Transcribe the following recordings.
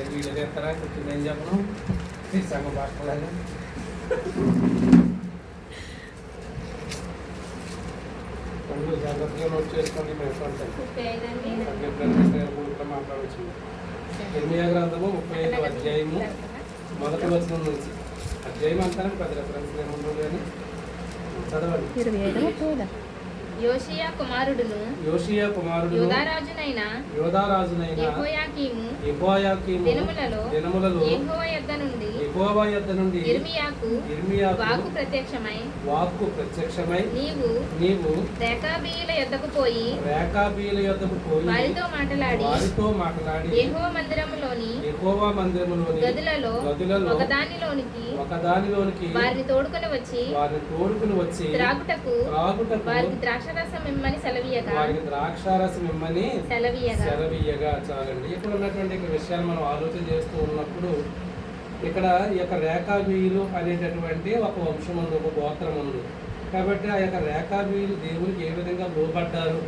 ఏం వీళ్ళు చేస్తారా? కూర్చుని ఏం చెప్పను? సంఘ భాషలాగా అందరూ జాగ్రత్తగా నోట్ చేసుకోండి ఊరిలో మాట్లాడవచ్చు. ఇర్మియా గ్రంథము ముప్పై ఐదు అధ్యాయము మొదటి వచనం నుంచి. అధ్యాయం అంతా పెద్ద రెఫరెన్స్ ఏముండదు కానీ చదవండి. యోషియా కుమారుడును యోషియా కుమారుడు యోధారాజునైన యోధారాజునైన యెహోయాకీము యెహోయాకీము దినములలో దినములలో యెహోవా యొద్ద నుండి యెహోవా యొద్ద నుండి ఇర్మియాకు ఇర్మియాకు వాకు ప్రత్యక్షమై వాక్కు ప్రత్యక్షమై నీవు నీవు రేకాబీయుల యొద్దకు పోయి యొద్దకు పోయి వారితో మాట్లాడి వారితో మాట్లాడి యెహోవా మందిరములోని యెహోవా మందిరములోని గదులలో గదులలో ఒకదానిలోనికి ఒకదానిలోనికి వారిని తోడుకొని వచ్చి వారిని తోడుకుని వచ్చి త్రాగుటకు త్రాగుటకు వారికి ద్రాక్షరసం ఇమ్మని సెలవీయగా వారికి ద్రాక్షారసం ఇమ్మని సెలవీయగా సెలవీయగా చాలండి. ఇక్కడ ఉన్నటువంటి విషయాలు మనం ఆలోచన చేస్తూ ఉన్నప్పుడు ఇక్కడ ఈ యొక్క రేఖాబీయులు అనేటటువంటి ఒక వంశం ఉంది ఒక గోత్రం ఉంది కాబట్టి ఆ యొక్క రేఖాబీయులు దేవునికి ఏ విధంగా లోబడ్డారు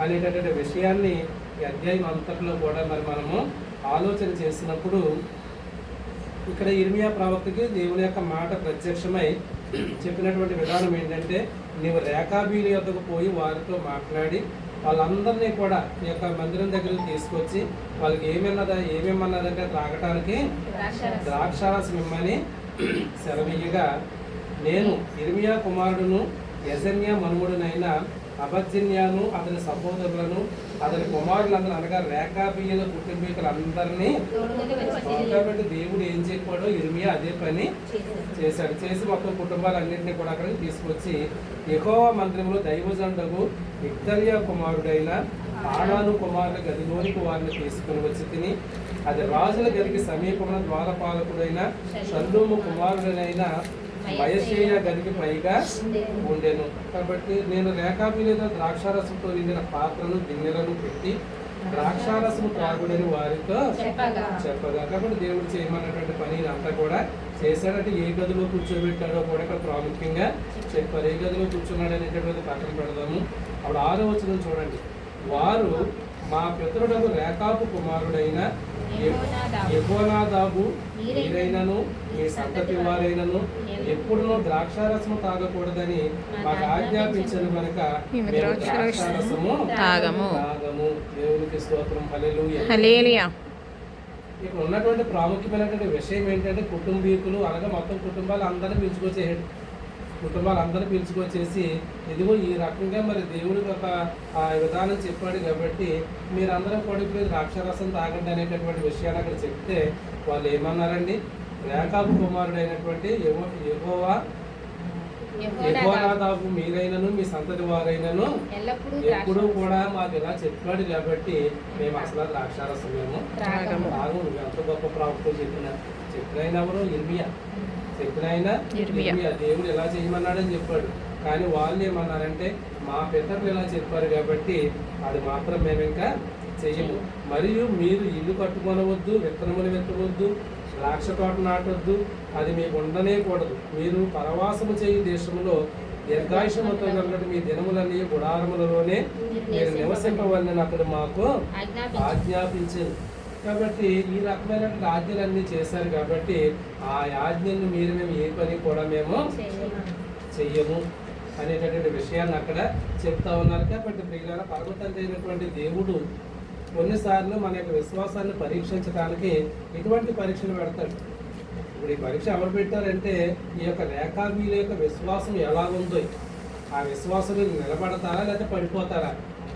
అనేటటువంటి విషయాన్ని ఈ అధ్యాయం అంతట్లో కూడా మరి మనము ఆలోచన చేసినప్పుడు ఇక్కడ ఇర్మియా ప్రవక్తకి దేవుని యొక్క మాట ప్రత్యక్షమై చెప్పినటువంటి విధానం ఏంటంటే నీవు రేఖాబీయుల యొక్కకు పోయి వారితో మాట్లాడి వాళ్ళందరినీ కూడా ఈ యొక్క మందిరం దగ్గరికి తీసుకొచ్చి వాళ్ళకి ఏమన్నదా ఏమేమన్నదంటే త్రాగటానికి ద్రాక్షారసం. ఇమ్మని సెలవీయగా నేను ఇర్మియా కుమారుడును యజన్య మనుముడునైన అభజన్యాను అతని సహోదరులను అతని కుమారులందరూ అనగా రేఖాబియ్యల కుటుంబీకులందరినీ కాబట్టి దేవుడు ఏం చెప్పాడో ఇర్మియా అదే పని చేశాడు. చేసి మొత్తం కుటుంబాలన్నింటినీ కూడా అక్కడికి తీసుకొచ్చి ఎకోవ మందిరంలో దైవజండకు విక్టరియా కుమారుడైన ఆనాను కుమారుల గదిలోనికి వారిని తీసుకుని వచ్చి తిని అది రాజుల గదికి సమీపంలో ద్వారపాలకుడైన షల్లూము కుమారుడైన వయసేయ గదికి పైగా ఉండెను. కాబట్టి నేను రేఖాబిలిన ద్రాక్షారసంతో నిండిన పాత్రను గిన్నెలను పెట్టి ద్రాక్షారసము త్రాగుడని వారితో చెప్పగా. కాబట్టి దేవుడు చేయమన్నటువంటి పని అంతా కూడా చేశాడంటే ఏ గదిలో కూర్చోబెట్టాడో కూడా ఇక్కడ ప్రాముఖ్యంగా చెప్పారు ఏ గదిలో కూర్చున్నాడు అనేటటువంటి పక్కన పెడదాము. అప్పుడు ఆరో వచనం చూడండి. వారు మా పితరుడకు రేఖాపు కుమారుడైన యహోనాదాబు. మీరైనను మీ సంతతి వారైనను ఎప్పుడునూ ద్రాక్షారసము తాగకూడదని మాకు ఆజ్ఞాపించను కనుక ద్రాక్షారసము తాగము. తాగము. దేవునికి స్తోత్రం. హల్లెలూయా. హలేలియా ఇక్కడ ఉన్నటువంటి ప్రాముఖ్యమైనటువంటి విషయం ఏంటంటే కుటుంబీకులు అనగా మొత్తం కుటుంబాలు అందరూ పిలుచుకొచ్చేసాడు కుటుంబాలు అందరూ పిలుచుకొచ్చేసి ఇదిగో ఈ రకంగా మరి దేవుడికి ఒక ఆ విధానం చెప్పాడు కాబట్టి మీరందరూ కూడా ఇప్పుడు ద్రాక్షరసం తాగండి అనేటటువంటి విషయాన్ని అక్కడ చెప్తే వాళ్ళు ఏమన్నారండి? రేఖాబు కుమారుడు అయినటువంటి యెహోవా యెహోనాదాబు మీరైనను మీ సంతతి వారైనను ఎప్పుడు కూడా మాకు ఇలా చెప్పాడు కాబట్టి మేము అసలు ద్రాక్షారసం మేము త్రాగము. తాగు నువ్వు ఎంత గొప్ప ప్రాముఖ్యం చెప్పిన చెప్పిన ఎవరు? ఇర్మియా చెప్పిన ఆయన ఇర్మియా. ఇర్మియా దేవుడు ఎలా చేయమన్నాడని చెప్పాడు. కానీ వాళ్ళు ఏమన్నారంటే మా పితరులు ఇలా చెప్పారు కాబట్టి అది మాత్రం మేము ఇంకా చెయ్యము. మరియు మీరు ఇల్లు కట్టుకొనవద్దు విత్తనములు విత్తవద్దు ద్రాక్ష తోట నాటొద్దు అది మీకు ఉండనే కూడదు మీరు పరవాసము చేయు దేశంలో దీర్ఘాయుషముతో మీ దినములన్నీ గుడారములలోనే మీరు నివసింపవలని అతడు మాకు ఆజ్ఞాపించు ఆజ్ఞాపించింది కాబట్టి ఈ రకమైనటువంటి ఆజ్ఞలన్నీ చేశారు కాబట్టి ఆ ఆజ్ఞలను మీరు మేము ఏ పని కూడా మేము చెయ్యము అనేటటువంటి విషయాన్ని అక్కడ చెప్తా ఉన్నారు. కాబట్టి ప్రియుల పర్వతంత్రి అయినటువంటి దేవుడు కొన్నిసార్లు మన యొక్క విశ్వాసాన్ని పరీక్షించడానికి ఎటువంటి పరీక్షలు పెడతాడు? ఇప్పుడు ఈ పరీక్ష ఎవరు పెట్టారంటే ఈ యొక్క రేఖాబీల యొక్క విశ్వాసం ఎలా ఉందో ఆ విశ్వాసం నిలబడతారా లేకపోతే పడిపోతారా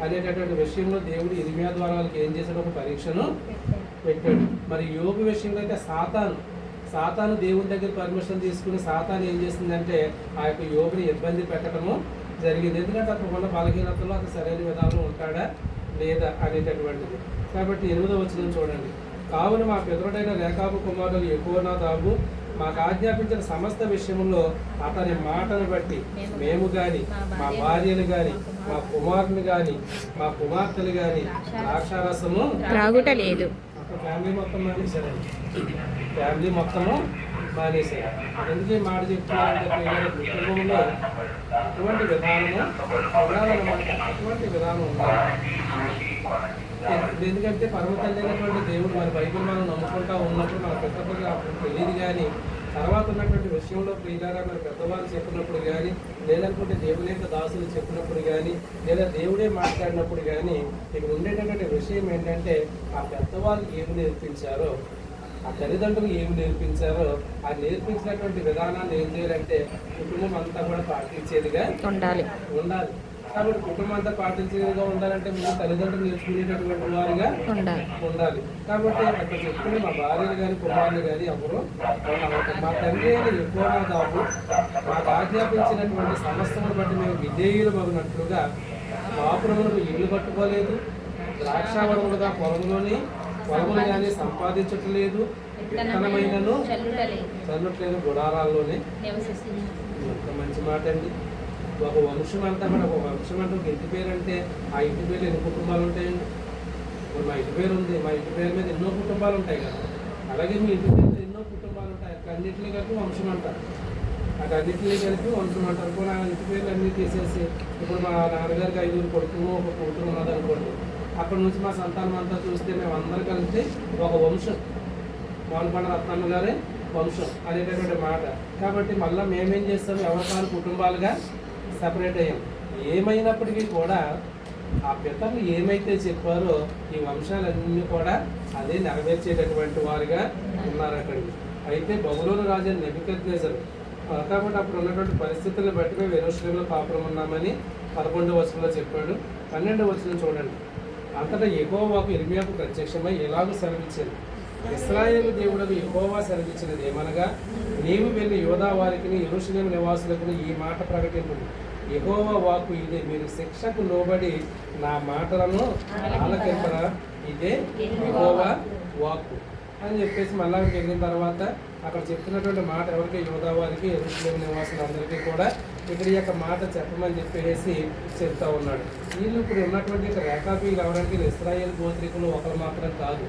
అనేటటువంటి విషయంలో దేవుడు ఇరిమియా ద్వారా వాళ్ళకి ఏం చేశాడు? ఒక పరీక్షను పెట్టాడు. మరి యోగు విషయంలో అయితే సాతాను సాతాను దేవుని దగ్గర పర్మిషన్ తీసుకుని సాతాను ఏం చేసిందంటే ఆ యొక్క యోగుని ఇబ్బంది పెట్టడము జరిగింది. ఎందుకంటే అక్కడ ఉన్న బలహీనతలో అతను సరైన విధానంలో ఉంటాడా లేదా అనేటటువంటిది. కాబట్టి ఎనిమిదో వచ్చిన చూడండి. కావున మా పితరుడైన రేఖాబు కుమారులు ఎక్కువ నా దాబు మాకు ఆజ్ఞాపించిన సమస్త విషయంలో అతని మాటను బట్టి మేము కానీ మా భార్యలు కానీ మా కుమారుని కానీ మా కుమార్తెలు కానీ ద్రాక్షారసము త్రాగుట లేదు ఫ్యామిలీ మొత్తం మానేశారండి. ఫ్యామిలీ మొత్తము మానేశారు. ఎందుకు మాట చెప్తున్నారంటే కుటుంబంలో అటువంటి విధానము ఉండాలన్నమాట అటువంటి విధానం ఉండాలి. ఎందుకంటే పర్వతం లేనటువంటి దేవుడు మన బైబిల్ మనం నమ్ముకుంటా ఉన్నప్పుడు మన పెద్దగా అప్పుడు తెలియదు కానీ తర్వాత ఉన్నటువంటి విషయంలో ప్రియులారా మన పెద్దవాళ్ళు చెప్పినప్పుడు కానీ లేదనుకుంటే దేవుని యొక్క దాసులు చెప్పినప్పుడు కానీ లేదా దేవుడే మాట్లాడినప్పుడు కానీ ఇక్కడ ఉండేటటువంటి విషయం ఏంటంటే ఆ పెద్దవాళ్ళు ఏమి నేర్పించారో ఆ తల్లిదండ్రులు ఏమి నేర్పించారో ఆ నేర్పించినటువంటి విధానాన్ని ఏం చేయాలంటే కుటుంబం అంతా కూడా పాటించేదిగా ఉండాలి. ఉండాలి. కాబట్టి కుటుంబం అంతా పాటించేదిగా ఉండాలంటే మీరు తల్లిదండ్రులు నేర్చుకునేటటువంటి వారిగా ఉండాలి. ఉండాలి. కాబట్టి అక్కడ చెప్తున్న మా భార్యలు కానీ కుమారులు కానీ ఎవరు మా తండ్రి అయిన ఎక్కువ మా దాపు మాకు ఆజ్ఞాపించినటువంటి సమస్తమును బట్టి మేము విధేయులు మగినట్లుగా కాపురములకు ఇల్లు కట్టుకోలేదు ద్రాక్షావరములుగా పొలంలోని పొలములు కానీ సంపాదించట్లేదు విత్తనమైనను చల్లుటలేదు. చల్లట్లేదు గుడారాల్లోనే. మంచి మాట అండి ఒక వంశం అంతా కూడా ఒక వంశం అంటే ఒక ఇంటి పేరు అంటే ఆ ఇంటి పేరు ఎన్ని కుటుంబాలు ఉంటాయండి ఇప్పుడు మా ఇంటి పేరు ఉంది మా ఇంటి పేరు మీద ఎన్నో కుటుంబాలు ఉంటాయి కదా. అలాగే మీ ఇంటి పేరు ఎన్నో కుటుంబాలు ఉంటాయి అట్లా అన్నింటినీ కలిపి వంశం అంటారు అటు అన్నింటినీ కలిపి వంశం అంటారు కూడా నా ఇంటి పేర్లు అన్నీ తీసేసి ఇప్పుడు మా నాన్నగారికి ఐదుగురు కొడుకును ఒక కూతురు ఉన్నదనుకోండి అక్కడ నుంచి మా సంతానం అంతా చూస్తే మేము అందరం కలిసి ఒక వంశం. మోహన్పండ రత్నమ్మ గారే వంశం. అనేటటువంటి మాట. కాబట్టి మళ్ళీ మేమేం చేస్తాం? ఎవరికాలు కుటుంబాలుగా సపరేట్ అయ్యాం. ఏమైనప్పటికీ కూడా ఆ పితరులు ఏమైతే చెప్పారో ఈ వంశాలన్నీ కూడా అదే నెరవేర్చేటటువంటి వారుగా ఉన్నారటండి. అయితే బబులోను రాజు నెబికద్నేజర్ కాబట్టి అప్పుడు ఉన్నటువంటి పరిస్థితులను బట్టి మేము ఎరోశ్లేంలో ఉన్నామని పదకొండవ వచనంలో చెప్పాడు. పన్నెండవ వచనం చూడండి. అంతటా ఎగోవాకు ఇర్మియాకు ప్రత్యక్షమై ఎలాగో సెలవిచ్చింది ఇస్రాయేల్ దేవుడకు ఎగోవా సెలవిచ్చినది ఏమనగా నీవు వెళ్ళి యోధా వారికి యెరూషలేము నివాసులకు ఈ మాట ప్రకటింపు యెహోవా వాక్కు ఇదే. మీరు శిక్షకు లోబడి నా మాటలను ఆలకింపరా. ఇదే యెహోవా వాక్కు. అని చెప్పేసి మళ్ళా వెళ్ళిన తర్వాత అక్కడ చెప్తున్నటువంటి మాట ఎవరికి? యోధా వారికి యెరూషలేము నివాసులందరికీ కూడా ఇక్కడ యొక్క మాట చెప్పమని చెప్పేసి చెప్తా ఉన్నాడు. వీళ్ళు ఇప్పుడు ఉన్నటువంటి రేఖాబీలు ఎవరంటే ఇస్రాయేల్ గోత్రికులు ఒకరు మాత్రం కాదు.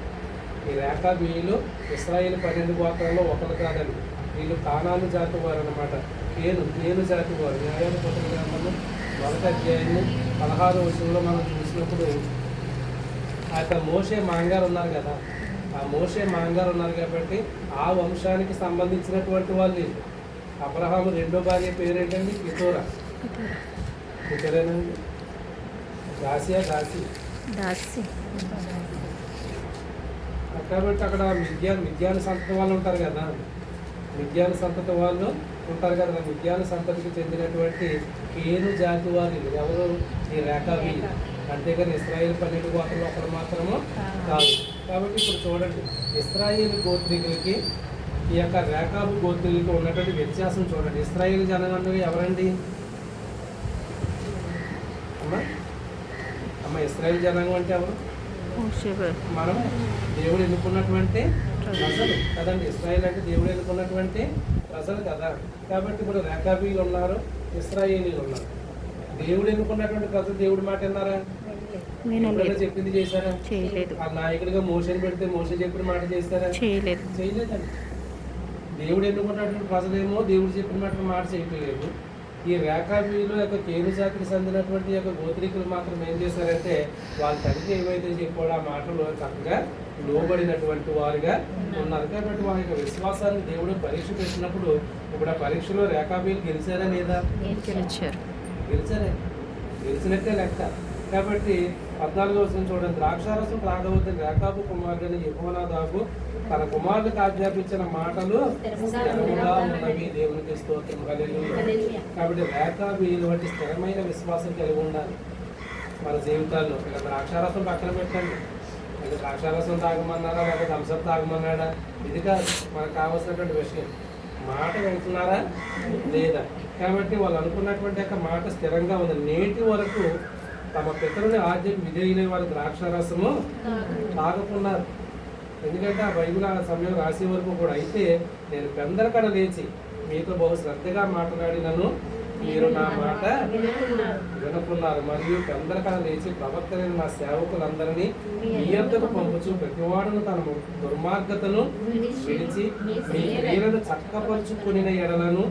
ఈ రేఖాబీయులు ఇస్రాయేల్ పన్నెండు గోత్రాల్లో ఒకరు కాదండి. వీళ్ళు కానాను జాతి వారు అనమాట కేను కేను జాతి వారు న్యాయాధిపతుల గ్రంథము మొదటి అధ్యాయము పదహారు విషయంలో మనం చూసినప్పుడు ఆ యొక్క మోషే మాంగారు ఉన్నారు కదా. ఆ మోషే మాంగారు ఉన్నారు కాబట్టి ఆ వంశానికి సంబంధించినటువంటి వాళ్ళు వీళ్ళు. అబ్రహాము రెండో భార్య పేరేంటండి? కితోరా. ఇతరేనండి దాసియా దాసి. దాసి. కాబట్టి అక్కడ మిథ్యాన్ మిథ్యాన సంతతి వాళ్ళు ఉంటారు కదా. మిథ్యాన సంతతి వాళ్ళు ఉంటారు కదా మిథ్యాన సంతతికి చెందినటువంటి కేను జాతి వారి ఎవరు? ఈ రేఖావి అంతేగాని ఇస్రాయేల్ పన్నెండు గోత్రంలో ఒకరు మాత్రము కాదు. కాబట్టి ఇప్పుడు చూడండి ఇస్రాయేల్ గోత్రికులకి ఈ యొక్క రేఖాబు గోత్రికులకి ఉన్నటువంటి వ్యత్యాసం చూడండి. ఇస్రాయేల్ జనాలు ఎవరండి? అమ్మా? అమ్మ ఇస్రాయేల్ జనాంగం అంటే ఎవరు? మనం దేవుడు ఎన్నుకున్నటువంటి ప్రజలు కదండి. ఇస్రాయేల్ అంటే దేవుడు ఎన్నుకున్నటువంటి ప్రజలు కదా. కాబట్టి ఇప్పుడు రేఖాబీలు ఉన్నారు ఇస్రాయేలీలు ఉన్నారు. దేవుడు ఎన్నుకున్నటువంటి ప్రజలు దేవుడి మాట విన్నారా? చెప్పింది చేశారా? ఆ నాయకుడిగా మోషన్ పెడితే మోసం చెప్పిన మాట చేస్తారా చేయలేదు. చేయలేదండి. దేవుడు ఎన్నుకున్నటువంటి ప్రజలేమో దేవుడు చెప్పిన మాట మాట చేయట్లేదు. ఈ రేఖాబీలు యొక్క కేరు జాతికి చెందినటువంటి యొక్క గోత్రికులు మాత్రం ఏం చేశారంటే వాళ్ళ తండ్రి ఏమైతే చెప్పాడో ఆ మాటలు చక్కగా లోబడినటువంటి వారుగా ఉన్నారు. కాబట్టి వారి యొక్క విశ్వాసాన్ని దేవుడు పరీక్ష పెట్టినప్పుడు ఇప్పుడు ఆ పరీక్షలో రేఖాబీలు గెలిచారా లేదా? గెలిచారు. గెలిచారే. గెలిచినట్టే లెక్క. కాబట్టి పద్నాలుగో వచ్చిన చూడండి. ద్రాక్షారసం త్రాగవద్దని రేఖాబు కుమారుడని యహోనాదాబు తన కుమారుడికి ఆజ్ఞాపించిన మాటలు ఉన్నవి. దేవునికి స్తోత్రం. హల్లెలూయా. కాబట్టి రేఖాబీలు వంటి స్థిరమైన విశ్వాసం కలిగి ఉండాలి. మన జీవితాల్లో ఇక ద్రాక్షారసం పక్కన పెట్టండి. ఇక ద్రాక్షారసం తాగమన్నారా? లేకపోతే థమ్సప్ తాగమన్నాడా? ఇది కాదు. మనకు కావాల్సినటువంటి విషయం. మాట వింటున్నారా? లేదా? కాబట్టి వాళ్ళు అనుకున్నటువంటి యొక్క మాట స్థిరంగా ఉంది. నేటి వరకు తమ పితరుని ఆజ్ఞకు విధేయులే వారి ద్రాక్షారసము తాగకున్నారు ఎందుకంటే ఆ బైబిల్ ఆ సమయం రాసే వరకు కూడా అయితే నేను పెందరకడ లేచి మీతో బహు శ్రద్ధగా మాట్లాడినను. మీరు నా మాట వినుకున్నారు. మరియు పెందరకడ లేచి ప్రవర్తన నా సేవకులందరినీ మీ యొద్దకు పంపుచు ప్రతివాడును తన దుర్మార్గతను విడిచి మీ క్రియలను చక్కపరుచుకుని ఎడలను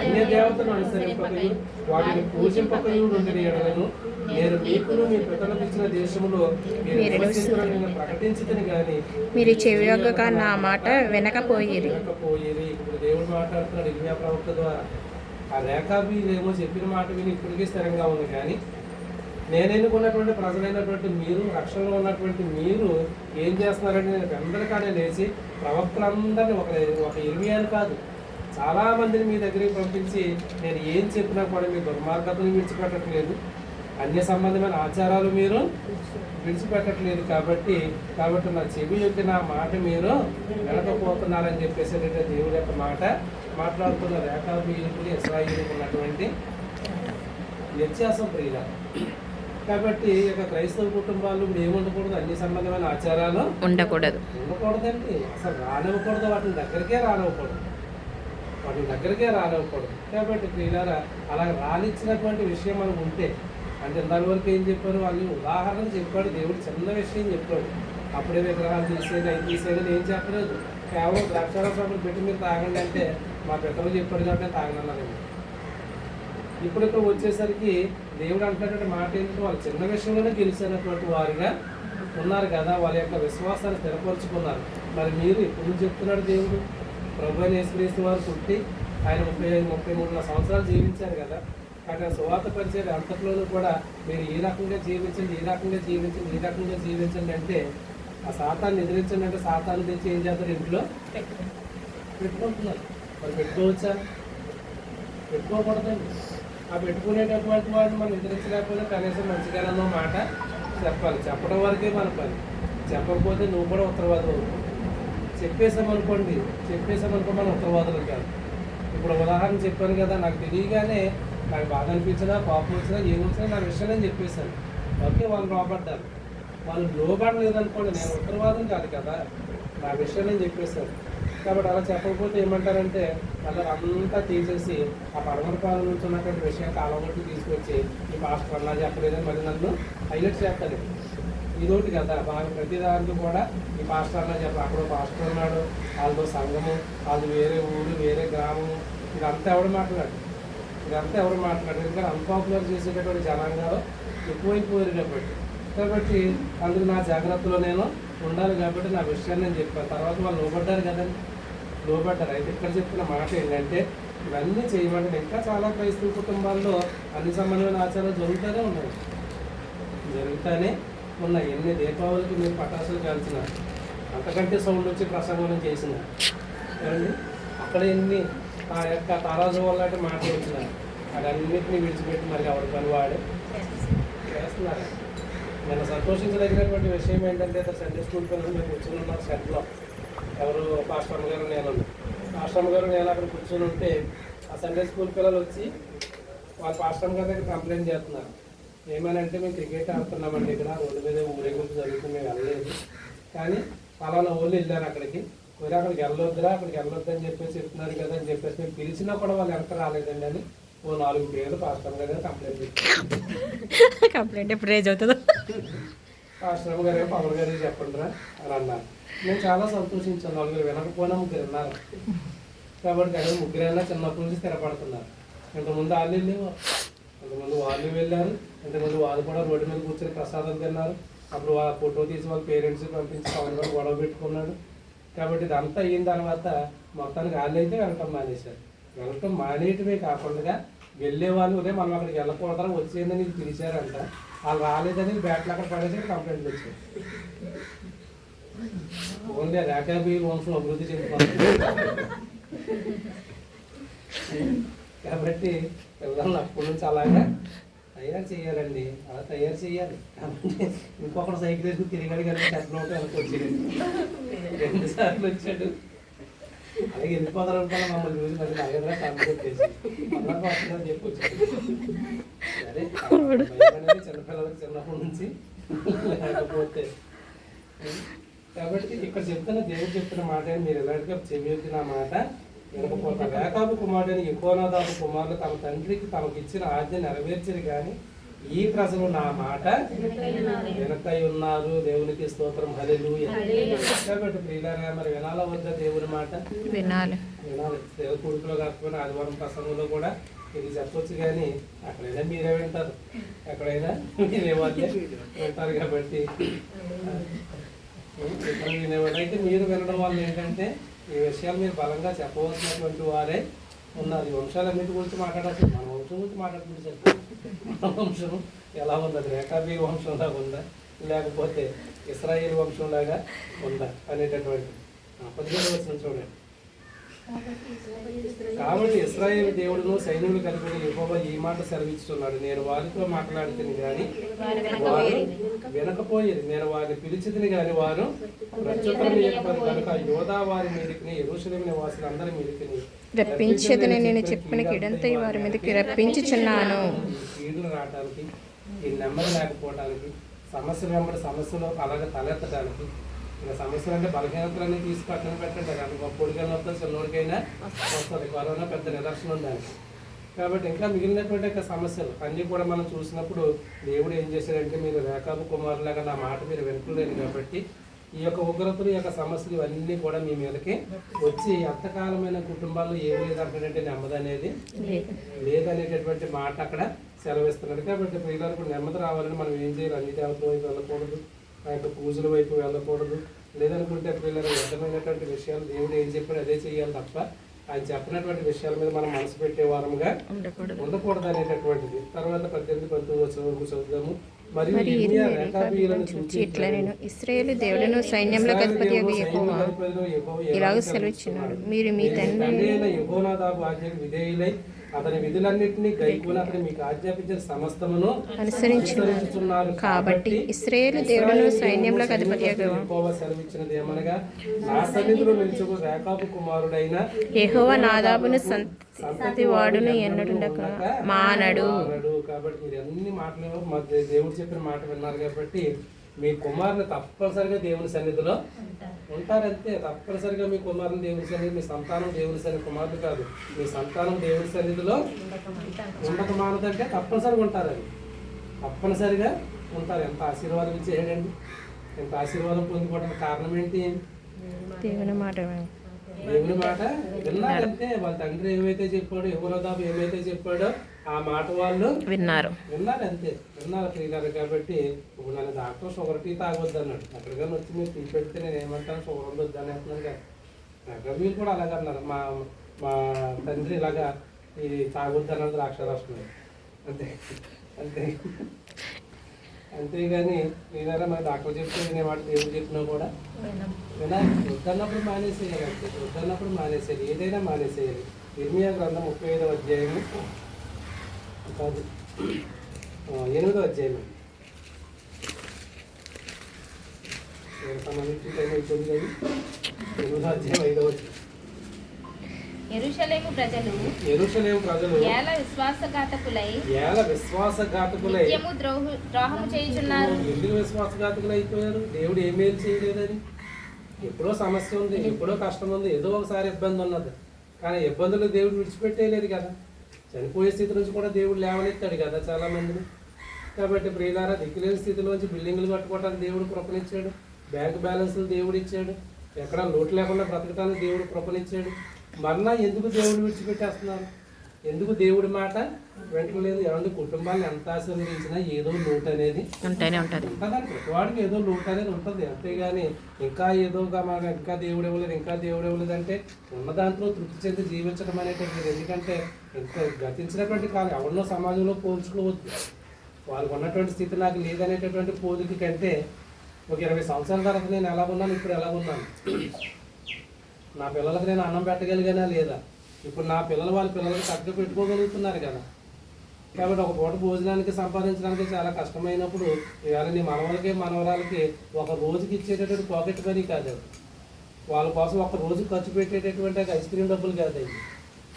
అన్య దేవతను అనుసరింపకయు వాటిని పూజింపకయు నుండిన ఎడలను నేను మీకును మీ పితలకు ఇచ్చిన దేశములో మీరు ప్రకటించుదని కానీ మీరు చెవియొగ్గక నా మాట వినకపోయిరి. వినకపోయేది ఇప్పుడు దేవుడు మాట్లాడుతున్నాడు ఇర్మియా ప్రవక్త ద్వారా. ఆ రేఖాబీలేమో చెప్పిన మాట విని ఇప్పటికీ స్థిరంగా ఉంది కానీ నేను ఎన్నుకున్నటువంటి ప్రజలైనటువంటి మీరు రక్షణలో ఉన్నటువంటి మీరు ఏం చేస్తున్నారంటే నేను అందరికాడే లేచి ప్రవక్తలందరినీ ఒక ఒక ఇర్మియాని కాదు చాలామందిని మీ దగ్గరికి పంపించి నేను ఏం చెప్పినా కూడా మీ దుర్మార్గతను విడిచిపెట్టట్లేదు అన్య సంబంధమైన ఆచారాలు మీరు విడిచిపెట్టట్లేదు కాబట్టి కాబట్టి నా చెవి యొక్క నా మాట మీరు వెనకపోతున్నారని చెప్పేసి దేవుడి యొక్క మాట మాట్లాడుతున్న రేఖాబీయులకు ఇస్రాయిలకు ఉన్నటువంటి వ్యత్యాసం ప్రియుల. కాబట్టి యొక్క క్రైస్తవ కుటుంబాలు ఇప్పుడు ఏముండకూడదు అన్ని సంబంధమైన ఆచారాలు ఉండకూడదు. ఉండకూడదండి. అసలు రానివ్వకూడదు వాటిని దగ్గరికే రానివ్వకూడదు. వాటిని దగ్గరికే రానివ్వకూడదు. కాబట్టి ప్రియులారా అలా రానిచ్చినటువంటి విషయం మనకు ఉంటే అంటే దాని వరకు ఏం చెప్పారు? వాళ్ళు ఉదాహరణ చెప్పాడు దేవుడు చిన్న విషయం చెప్పాడు. అప్పుడే విగ్రహాలు తీసేది అవి తీసేది ఏం చెప్పలేదు. కేవలం ద్రాక్షారసం పెట్టి మీరు తాగండి అంటే మా పెద్దలు చెప్పాడు కాబట్టి నేను తాగనన్నానండి ఇప్పుడు ఇక్కడ వచ్చేసరికి దేవుడు అంటున్నటువంటి మాట ఏంటంటే వాళ్ళు చిన్న విషయంలోనే గెలిచినటువంటి వారుగా ఉన్నారు కదా వాళ్ళ యొక్క విశ్వాసాన్ని స్థిరపరుచుకున్నారు. మరి మీరు ఇప్పుడు నుంచి చెప్తున్నాడు దేవుడు ప్రభు అయిన యేసుక్రీస్తు వారు పుట్టి ఆయన ముప్పై ఐదు ముప్పై మూడున్నర సంవత్సరాలు జీవించారు కదా కానీ సువార్త పరిచయం అంతట్లోనూ కూడా మీరు ఈ రకంగా జీవించండి ఈ రకంగా జీవించండి ఈ రకంగా జీవించండి అంటే ఆ శాతాన్ని ఎదిరించండి అంటే శాతాన్ని తెచ్చి ఏం చేస్తారు ఇంట్లో? పెట్టుకుంటున్నారు. మరి పెట్టుకోవచ్చా పెట్టుకోకూడదండి. ఆ పెట్టుకునేటటువంటి వాడిని మనం ఎదిరించలేకపోతే కనీసం మంచిగానో మాట చెప్పాలి. చెప్పడం వరకే మన పని. చెప్పకపోతే నువ్వు కూడా ఉత్తరవాదం అవుతావు. చెప్పేసామనుకోండి చెప్పేసామనుకో మనం ఉత్తరవాదులు కాదు. ఇప్పుడు ఉదాహరణ చెప్పాను కదా నాకు తెలియగానే నాకు బాధ అనిపించినా కోపం వచ్చినా ఏమొచ్చినా నా విషయం నేను చెప్పేశాను. ఓకే వాళ్ళు రాబడ్డారు వాళ్ళు లోబడలేదనుకోండి నేను ఉత్తరవాదం కాదు కదా. నా విషయం నేను చెప్పేశాను. కాబట్టి అలా చెప్పకపోతే ఏమంటారంటే వాళ్ళ అంతా తీసేసి ఆ పడమర పాలన నుంచి ఉన్నటువంటి విషయాన్ని కాలగొట్టి తీసుకొచ్చి ఈ పాస్టర్ అన్నా చెప్పలేదని మళ్ళీ నన్ను హైలైట్ చేస్తారు. ఇదోటి కదా బాగా ప్రతి దానికి కూడా ఈ పాస్టర్ అన్నా చెప్ప అక్కడ పాస్టర్ ఉన్నాడు వాళ్ళతో సంఘము వాళ్ళు వేరే ఊరు వేరే గ్రామము ఇదంతా ఎవడు మాట్లాడు ఇదంతా ఎవరు మాట్లాడారు? ఎందుకంటే అన్పాపులర్ చేసేటటువంటి జనాంగాలు ఎక్కువైపోయారు కాబట్టి కాబట్టి అందుకు నా జాగ్రత్తలో నేను ఉండాలి కాబట్టి నా విషయాన్ని నేను చెప్పాను. తర్వాత వాళ్ళు లోపడ్డారు కదండి. లోబడ్డారు. అయితే ఇక్కడ చెప్పిన మాట ఏంటంటే ఇవన్నీ చేయమంటే ఇంకా చాలా క్రైస్తవ కుటుంబాల్లో అన్ని సంబంధమైన ఆచారాలు జరుగుతూనే ఉన్నాయి. జరుగుతూనే ఉన్నాయి. ఎన్ని దీపావళికి మీరు పటాసులు కాల్చిన అంతకంటే సౌండ్ వచ్చి ప్రసంగం చేసిన. అక్కడ ఎన్ని ఆ యొక్క తారాజు వల్ల మాటలు వచ్చిన అదన్నింటినీ విడిచిపెట్టి మరి ఎవరి పని వాడు? చేస్తున్నారు. నేను సంతోషించదగినటువంటి విషయం ఏంటంటే సండే స్కూల్ పిల్లలు మేము కూర్చుని ఉన్నారు సెట్లో ఎవరు పాస్టమ్ గారు నేను పాస్టమ్ గారు నేను అక్కడ కూర్చొని ఉంటే ఆ సండే స్కూల్ పిల్లలు వచ్చి వాళ్ళ పాస్టమ్ గారి దగ్గర కంప్లైంట్ చేస్తున్నారు. ఏమనంటే మేము క్రికెట్ ఆడుతున్నామండి ఇక్కడ రోడ్డు మీద ఊరేగింపు జరుగుతుంది మేము వెళ్ళలేదు. కానీ పలానా వాళ్ళు వెళ్ళారు అక్కడికి. మీరు అక్కడికి వెళ్ళొద్దురా అక్కడికి వెళ్ళొద్దని అని చెప్పేసి చెప్తున్నారు కదా అని చెప్పేసి మేము పిలిచినా కూడా వాళ్ళు వెనక రాలేదండి అని ఓ నాలుగు పేర్లు పాస్టమ్ గారు కంప్లైంట్ చేశారు. కంప్లైంట్ ఎప్పుడు రేజ్ అవుతుందో? ఆశ్రమ గారే పవన్ గారే చెప్పండి రా అని అన్నారు. నేను చాలా సంతోషించాను నలుగురు వినకపోయినా ముగ్గురు విన్నారు. కాబట్టి కానీ ముగ్గురైనా చిన్నప్పటి నుంచి స్థిరపడుతున్నారు. ఇంతకుముందు వాళ్ళు వెళ్ళేవారు. ఇంతకుముందు వాళ్ళు వెళ్ళారు. ఇంతకుముందు వాళ్ళు కూడా రోడ్డు మీద కూర్చొని ప్రసాదం తిన్నారు. అప్పుడు వాళ్ళ ఫోటో తీసి వాళ్ళ పేరెంట్స్ పంపించి పవన్ గారు గొడవ పెట్టుకున్నాడు. కాబట్టి ఇదంతా అయిన తర్వాత మొత్తానికి వాళ్ళు అయితే వెళ్ళటం మానేశారు. వెళ్ళటం మానేయటమే కాకుండా వెళ్ళే వాళ్ళు ఉదయం మనం అక్కడికి వెళ్ళకూడదని వచ్చేందని నీకు పిలిచారంట. వాళ్ళు రాలేదని బ్యాట్లు అక్కడ పడేసి కంప్లైంట్ తెచ్చారు ఓన్లీ రేఖాబీ వంశం అభివృద్ధి చెందుతుంది కాబట్టి పిల్లల్ని అప్పటి నుంచి అలాగా తయారు చేయాలండి. అలా తయారు చేయాలి. కాబట్టి ఇంకొకటి సైకిల్ వేసుకుని తిరిగాడు కానీ చెట్లు ఒకటి వెనకొచ్చాడు రెండు సార్లు వచ్చాడు. అలాగే వెళ్ళిపోతారు అనుకున్నా మమ్మల్ని చూసి మళ్ళీ నగదుగా చెప్పేసి కొట్టేసి మళ్ళా చెప్పొచ్చు చిన్నపిల్లలకి చిన్నప్పటి నుంచి లేకపోతే. కాబట్టి ఇక్కడ చెప్తున్న దేవుడు చెప్తున్న మాట? మీరు ఎలాంటిగా చెవి ఎత్తిన మాట వినకపోతారు. రేఖాబు కుమారుడైన యకోనాదాబు కుమారులు తమ తండ్రికి తమకు ఇచ్చిన ఆజ్ఞ నెరవేర్చరు కానీ ఈ ప్రజలు నా మాట వెనకై ఉన్నారు. దేవునికి స్తోత్రం. హల్లెలూయా. కాబట్టి ప్రియులారా మరి వినాల వద్ద దేవుని మాట? వినాలి. వినాలి. దేవుడి కొడుకులో కాకపోయినా ఆదివారం ప్రసంగంలో కూడా ఇది చెప్పొచ్చు కానీ అక్కడైనా మీరే వింటారు. ఎక్కడైనా మీరే వింటారు కాబట్టి ఇక్కడ వినేవాళ్ళు అయితే మీరు వినడం వల్ల ఏంటంటే ఈ విషయాలు మీరు బలంగా చెప్పవలసినటువంటి వారే ఉన్నారు. ఈ వంశాలన్నిటి గురించి మాట్లాడాల్సి మన వంశం గురించి మాట్లాడుతుంటే మన వంశం ఎలా ఉందా రేఖాబీ వంశం లాగా ఉందా? లేకపోతే ఇస్రాయేల్ వంశం లాగా ఉందా? అనేటటువంటి పదిహేను వచ్చిన చూడండి. కాబట్టి ఇస్రాయేల్ దేవుడును సైన్యులు కలిపిన యెహోవా ఈ మాట సెలవిస్తున్నాడు నేను వారితో మాట్లాడుతుంది కానీ వారు వినకపోయేది. నేను వారిని పిలిచితిని కానీ వారు ప్రత్యుత్తరం కనుక యోధా వారి మీదకి ఎరుషలేమి నివాసులు అందరి మీదకి రప్పించేదని నేను చెప్పిన కిడంతై వారి మీదకి రప్పించుచున్నాను. కీడులు రావడానికి ఈ నెమ్మది లేకపోవడానికి సమస్యలు వెంబడి సమస్యలు అలాగే తలెత్తడానికి ఇంకా సమస్యలు అంటే బలహీనతలన్నీ తీసి పక్కన పెట్టండి. అది గొప్పడికైనా వస్తుంది చిన్నోడికైనా వస్తుంది. కరోనా పెద్ద నిదర్శనం దానికి కాబట్టి ఇంకా మిగిలినటువంటి యొక్క సమస్యలు అన్నీ కూడా మనం చూసినప్పుడు దేవుడు ఏం చేశాడంటే మీరు రేఖాబు కుమారులాగా నా మాట మీరు వింటలేదు కాబట్టి ఈ యొక్క ఉగ్రతలు ఈ యొక్క సమస్యలు ఇవన్నీ కూడా మీ మీదకి వచ్చి ఎంతకాలమైన కుటుంబాల్లో ఏం లేదంటే నెమ్మది అనేది లేదు. లేదనేటటువంటి మాట అక్కడ సెలవిస్తున్నాడు. కాబట్టి ప్రియులకు నెమ్మది రావాలని మనం ఏం చేయాలి? అన్ని దేవతల వెళ్ళకూడదు. ఆ యొక్క పూజల వైపు వెళ్ళకూడదు. లేదనుకుంటే పిల్లలు వ్యర్థమైనటువంటి విషయాలు దేవుడు ఏం చెప్పాడు అదే చేయాలి తప్ప ఆయన చెప్పినటువంటి విషయాల మీద మనం మనసు పెట్టే వారముగా ఉండకూడదు. అనేటటువంటిది. తర్వాత పద్దెనిమిది పంతొమ్మిది వచ్చిన వరకు చదువుదాము. చూచి ఇట్లా నేను ఇస్రాయేలు దేవుడును ఇలాగ మీరు మీ తండ్రి అతని విధులన్నింటినీ గైకొని అతని మీకు ఆజ్ఞాపించిన సమస్తమును అనుసరించున్నారు కాబట్టి ఇస్రాయేలు దేవుడును సైన్యములకు అధిపతి సెలవిచ్చినది ఏమనగా నా సన్నిధిలో నిలుచుకు రేఖాబు కుమారుడైన యెహోవా నాదాబును సంతతి వాడును ఎన్నడుండక. మానడు. కాబట్టి మీరు అన్ని మాటలు మా దేవుడు చెప్పిన మాట విన్నారు కాబట్టి మీ కుమారుని తప్పనిసరిగా దేవుని సన్నిధిలో ఉంటారంతే. తప్పనిసరిగా మీ కుమారుని దేవుని సన్నిధి మీ సంతానం దేవుని సన్నిధి కుమారుడు కాదు. మీ సంతానం దేవుని సన్నిధిలో ఉండక మానదంటే తప్పనిసరిగా ఉంటారని తప్పనిసరిగా ఉంటారు. ఎంత ఆశీర్వాదం ఇచ్చేయండి. ఎంత ఆశీర్వాదం పొందుకోవడానికి కారణం ఏంటి? దేవుని మాట దేవుని మాట విన్నారంటే వాళ్ళ తండ్రి ఏమైతే చెప్పాడో ఎవరోదాపు ఏమైతే చెప్పాడో ఆ మాట వాళ్ళు విన్నారు. విన్నారు అంతే. విన్నారు ప్రియులారు కాబట్టి ఇప్పుడు నన్ను డాక్టర్ షుగర్ టీ తాగొద్దు అన్నాడు అక్కడికైనా వచ్చి మీరు టీ పెడితే నేను ఏమంటాను? షుగర్ ఉండొద్దు అని అంటున్నాను కదా. దగ్గర మీరు కూడా అలాగే అన్నారు. మా మా తండ్రి ఇలాగా ఇది తాగొద్దు అన్నది ద్రాక్షరసం అంతే. అంతే. అంతేగాని ఏదైనా మన డాక్టర్ చెప్తే మాట దేవుడు చెప్పినా కూడా వినాలి. వద్దన్నప్పుడు మానేసేయాలి అంతే. వద్దన్నప్పుడు మానేసేయాలి. ఏదైనా మానేసేయాలి. ఇర్మియా గ్రంథం ముప్పై ఐదవ అధ్యాయము కాదు ఎనిమిదో అధ్యాయం ఐదవ ఎరుషలేము ప్రజలు ఎరుషలేం ప్రజలు ఏల విశ్వాసఘాతకులై ఏల విశ్వాసఘాతకులై నిత్యము ద్రోహు ద్రోహము చేయుచున్నారు. ఎందుకు విశ్వాసఘాతకులు అయిపోయారు? దేవుడు ఏ మేలు చేయలేదని. ఎప్పుడో సమస్య ఉంది ఎప్పుడో కష్టం ఉంది ఏదో ఒకసారి ఇబ్బంది ఉన్నది. కానీ ఇబ్బందులు దేవుడు విడిచిపెట్టేయలేదు కదా. చనిపోయే స్థితి నుంచి కూడా దేవుడు లేవనెత్తాడు కదా చాలా మందిని. కాబట్టి ప్రియులారా దిక్కులేని స్థితిలోంచి బిల్డింగ్లు కట్టుకోవడానికి దేవుడు కృపనిచ్చాడు. బ్యాంక్ బ్యాలెన్స్లు దేవుడు ఇచ్చాడు ఎక్కడ లోటు లేకుండా బ్రతకటానికి దేవుడు కృపనిచ్చాడు. మరలా ఎందుకు దేవుడు విడిచిపెట్టేస్తున్నారు? ఎందుకు దేవుడి మాట? వెంటలేదు ఏమంటే కుటుంబాన్ని ఎంత ఆశీర్వదించినా ఏదో లోటు అనేది ఉంటూనే ఉంటుంది. ప్రతివాడికి ఏదో లోటు అనేది ఉంటుంది. అంతేగాని ఇంకా ఏదోగా మనకు ఇంకా దేవుడు ఇవ్వలేదు ఇంకా దేవుడు ఇవ్వలేదు అంటే ఉన్న దాంట్లో తృప్తి చెంది జీవించడం అనేటువంటిది ఎందుకంటే ఇంత గతించినటువంటి కాలం ఎవరినో సమాజంలో పోల్చుకోవద్దు. వాళ్ళకు ఉన్నటువంటి స్థితి నాకు లేదనేటటువంటి పోలిక కంటే ఒక ఇరవై సంవత్సరాల తర్వాత నేను ఎలా ఉన్నాను ఇప్పుడు ఎలా ఉన్నాను? నా పిల్లలకు నేను అన్నం పెట్టగలిగానా లేదా? ఇప్పుడు నా పిల్లలు వాళ్ళ పిల్లలకు చక్కగా పెట్టుకోగలుగుతున్నారు కదా. కాబట్టి ఒక పూట భోజనానికి సంపాదించడానికి చాలా కష్టమైనప్పుడు ఇవాళ నీ మనవలకి మనవరాలకి ఒక రోజుకి ఇచ్చేటటువంటి పాకెట్ మనీ కాదు. వాళ్ళ కోసం ఒక రోజు ఖర్చు పెట్టేటటువంటి ఐస్ క్రీమ్ డబ్బులు కాదు అవి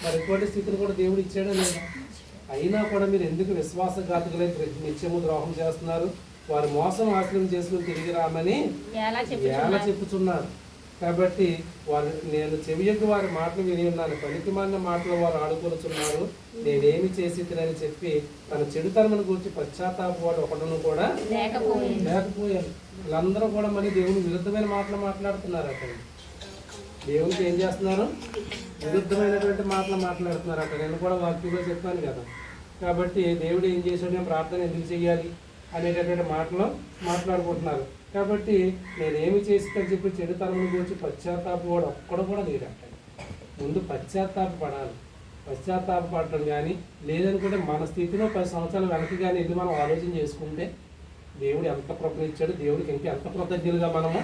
మరి ఇటువంటి స్థితిని కూడా దేవుడు ఇచ్చాడో లేదా? అయినా కూడా మీరు ఎందుకు విశ్వాసఘాతకులై నిత్యము ద్రోహం చేస్తున్నారు? వారు మోసం ఆశ్రయం చేసుకుని తిరిగి రామని ఎలా చెప్పుచున్నారు? కాబట్టి వారు నేను చెవియకు వారి మాటలు విని ఉన్నాను. పనికి మాలిన మాటలు వారు ఆడుకొనుచున్నారు. నేనేమి చేసి తినని చెప్పి తన చెడుతనమును గురించి పశ్చాత్తాపవాడు ఒకడును కూడా లేకపోయారు వీళ్ళందరూ కూడా మళ్ళీ దేవుని విరుద్ధమైన మాటలు మాట్లాడుతున్నారు అక్కడ. దేవునికి ఏం చేస్తున్నారు? విరుద్ధమైనటువంటి మాటలు మాట్లాడుతున్నారట నేను కూడా వాక్యంలో చెప్పాను కదా. కాబట్టి దేవుడు ఏం చేశాడు? నేను ప్రార్థన ఎందుకు చేయాలి? అనేటటువంటి మాటలు మాట్లాడుకుంటున్నారు. కాబట్టి నేనేమి చేస్తాను చెప్పి చెడుతనముల గురించి పశ్చాత్తాపడు ఒక్కడు కూడా లేదంట. ముందు పశ్చాత్తాప పడాలి పశ్చాత్తాప పడటం కానీ లేదనుకుంటే మన స్థితిలో పది సంవత్సరాలు వెనక్కి కానీ వెళ్ళి మనం ఆలోచన చేసుకుంటే దేవుడు ఎంత కృపణ ఇచ్చాడు దేవుడికి ఇంకా ఎంత కృతజ్ఞులుగా మనము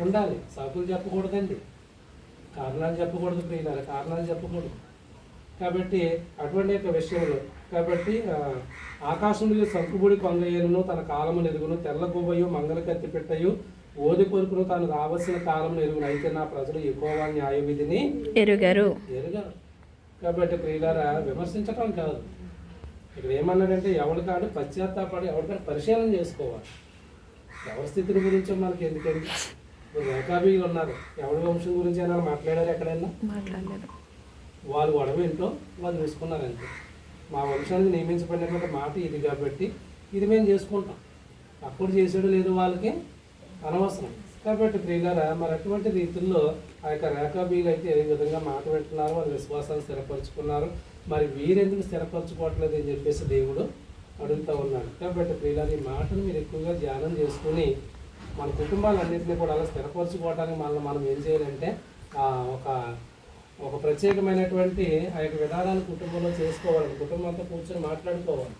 ఉండాలి. సాకులు చెప్పకూడదండి. కారణాలు చెప్పకూడదు ప్రియులారా కారణాలు చెప్పకూడదు. కాబట్టి అటువంటి యొక్క విషయంలో కాబట్టి ఆ, ఆకాశంలో సంకుబుడి కొంగయ్యను తన కాలము ఎరుగును తెల్ల గువ్వయు మంగళ కత్తి పెట్టయు ఓది కొరుకును తాను రావాల్సిన కాలం ఎరుగును అయితే నా ప్రజలు ఎక్కువ న్యాయ విధిని ఎరుగరు. ఎరుగరు. కాబట్టి ప్రియులారా విమర్శించటం కాదు. ఇక్కడ ఏమన్నాడంటే ఎవరి కాడు పశ్చాత్తాపడి ఎవరికాడు పరిశీలన చేసుకోవాలి. ఎవరి స్థితిని గురించో మనకి ఎందుకండి? ఇప్పుడు రేఖాబీలు ఉన్నారు. ఎవరి వంశం గురించి అయినా మాట్లాడారు ఎక్కడైనా? వాళ్ళు గొడవ ఏంటో వాళ్ళు చూసుకున్నారు అంతే మా వంశానికి నియమించబడినటువంటి మాట ఇది కాబట్టి ఇది మేము చేసుకుంటాం. అప్పుడు చేసాడు లేదు వాళ్ళకి అనవసరం. కాబట్టి ప్రియులారా మరి అటువంటి రీతుల్లో ఆ యొక్క రేఖాబీలు అయితే ఏ విధంగా మాట వింటున్నారు? వాళ్ళ విశ్వాసాన్ని స్థిరపరచుకున్నారు. మరి వీరెందుకు స్థిరపరచుకోవట్లేదు అని చెప్పేసి దేవుడు అడుగుతూ ఉన్నాడు. కాబట్టి ప్రియులారు ఈ మాటను మీరు ఎక్కువగా ధ్యానం చేసుకుని మన కుటుంబాలన్నింటినీ కూడా అలా స్థిరపరచుకోవడానికి మనల్ని మనం ఏం చేయాలంటే ఒక ఒక ప్రత్యేకమైనటువంటి ఆ యొక్క విధానాన్ని కుటుంబంలో చేసుకోవాలి కుటుంబంతో కూర్చొని మాట్లాడుకోవాలి.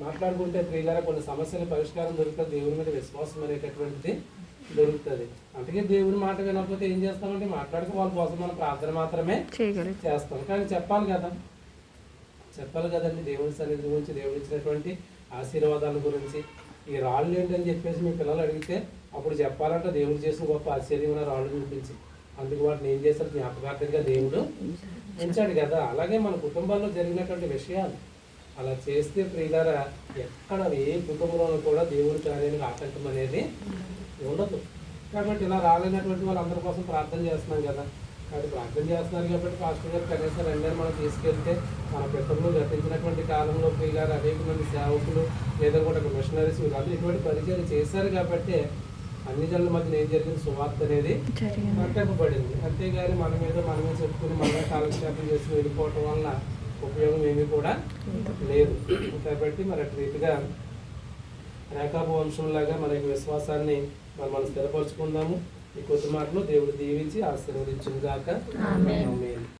మాట్లాడుకుంటే ప్రియులారా కొన్ని సమస్యల పరిష్కారం దొరుకుతుంది దేవుని మీద విశ్వాసం అనేటటువంటిది దొరుకుతుంది. అందుకే దేవుని మాట వినకపోతే ఏం చేస్తామంటే మాట్లాడుకో వాళ్ళ కోసం మనం ప్రార్థన మాత్రమే చేస్తాం. కానీ చెప్పాలి కదా. చెప్పాలి కదండి దేవుని సన్నిధి గురించి దేవుడు ఇచ్చినటువంటి ఆశీర్వాదాల గురించి. ఈ రాళ్ళు ఏంటని చెప్పేసి మీ పిల్లలు అడిగితే అప్పుడు చెప్పాలంటే దేవుడు చేసిన గొప్ప ఆశ్చర్యమైన రాళ్ళు చూపించి. అందుకు వాటిని ఏం చేశారు జ్ఞాపకార్థంగా దేవుడు ఉంచాడు కదా. అలాగే మన కుటుంబాల్లో జరిగినటువంటి విషయాలు. అలా చేస్తే ప్రియులారా ఎక్కడ ఏ కుటుంబంలోనూ కూడా దేవుడి కార్యానికి ఆటంకం అనేది ఉండదు. కాబట్టి ఇలా రాలేనటువంటి వాళ్ళందరి కోసం ప్రార్థన చేస్తున్నాం కదా. కాబట్టి ప్రార్థన చేస్తున్నారు కాబట్టి పాస్టర్ గారు కనీసం రెండేళ్ళు మనం తీసుకెళ్తే మన పితరులు గతించినటువంటి కాలంలో ప్రియులారు అనేక మంది సేవకులు లేదా కూడా మిషనరీస్ వీళ్ళందరూ ఇటువంటి పరిచయం చేశారు కాబట్టి అన్ని జనుల మధ్య ఏం జరిగింది? సువార్త అనేది ప్రకటింపబడింది అంతేగాని మన మీద మనమే చెప్పుకుని మనమే కాలక్షేపం చేసి వెళ్ళిపోవటం వలన ఉపయోగం ఏమీ కూడా లేదు. కాబట్టి మరి అటు రీతిగా రేఖాపు వంశంలాగా మన యొక్క విశ్వాసాన్ని మరి మనం స్థిరపరచుకుందాము. ఈ కొద్ది మాటలు దేవుడు దీవించి ఆశీర్వదించుగాక.